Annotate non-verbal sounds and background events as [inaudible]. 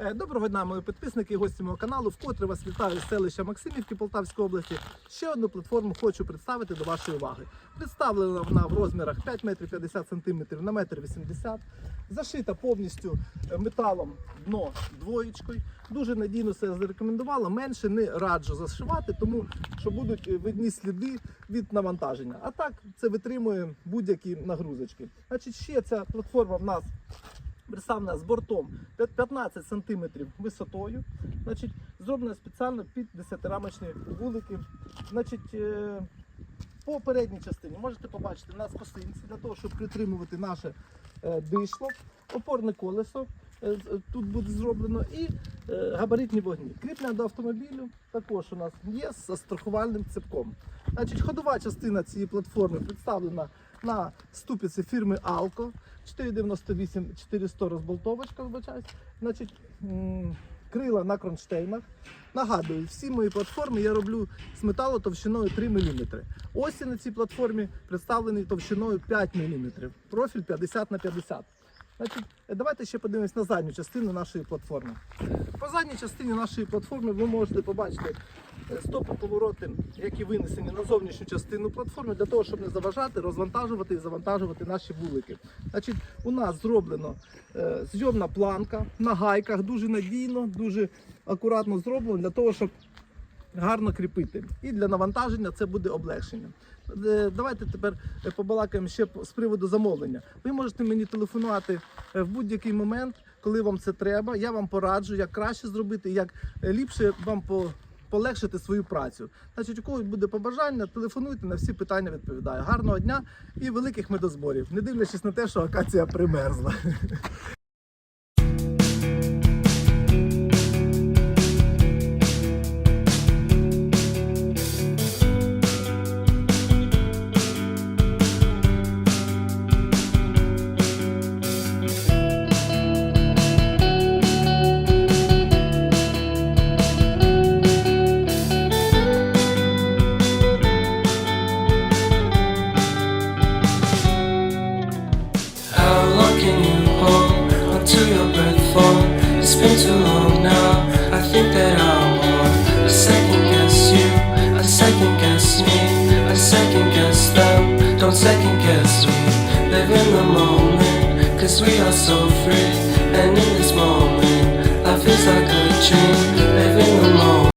Е, Доброго дня, мої підписники і гості мого каналу. Вкотре вас вітаю з селища Максимівки Полтавської області. Ще одну платформу хочу представити до вашої уваги. Представлена вона в розмірах 5 метрів 50 сантиметрів на метр 80. Зашита повністю е, металом дно двоєчкою. Дуже надійно все зарекомендувала. Менше не раджу зашивати, тому що будуть е, видні сліди від навантаження. А так це витримує будь-які нагрузочки. Значить, ще ця платформа в нас представлена з бортом 15 см висотою. Значить, зроблена спеціально під 10-рамочні вулики. Значить, е, по передній частині можете побачити на косинці для того, щоб притримувати наше е, дишло, опорне колесо. Е, Тут буде зроблено і е, габаритні вогні. Кріплення до автомобілю також у нас є з страхувальним цепком. Значить, ходова частина цієї платформи представлена на ступиці фірми Alco 498 400 розболтовочка, вибачаюсь. Значить, крила на кронштейнах. Нагадую, всі мої платформи я роблю з металу товщиною 3 мм. Осі на цій платформі представлені товщиною 5 мм. Профіль 50 на 50. Значить, давайте ще подивимось на задню частину нашої платформи. По задній частині нашої платформи ви можете побачити е, стопи-повороти, які винесені на зовнішню частину платформи, для того, щоб не заважати, розвантажувати і завантажувати наші вулики. Значить, у нас зроблено е, зйомна планка на гайках, дуже надійно, дуже акуратно зроблено для того, щоб гарно кріпити. І для навантаження це буде облегшення. Е, Давайте тепер е, побалакаємо ще з приводу замовлення. Ви можете мені телефонувати е, в будь-який момент, коли вам це треба. Я вам пораджу, як краще зробити, як ліпше вам по. Полегшити свою працю. Значить, у когось буде побажання, телефонуйте на всі питання відповідаю. Гарного дня і великих медозборів, не дивлячись на те, що акація примерзла. [laughs] Don't second guess we live in the moment Cause we are so free. And in this moment Life feels like a dream.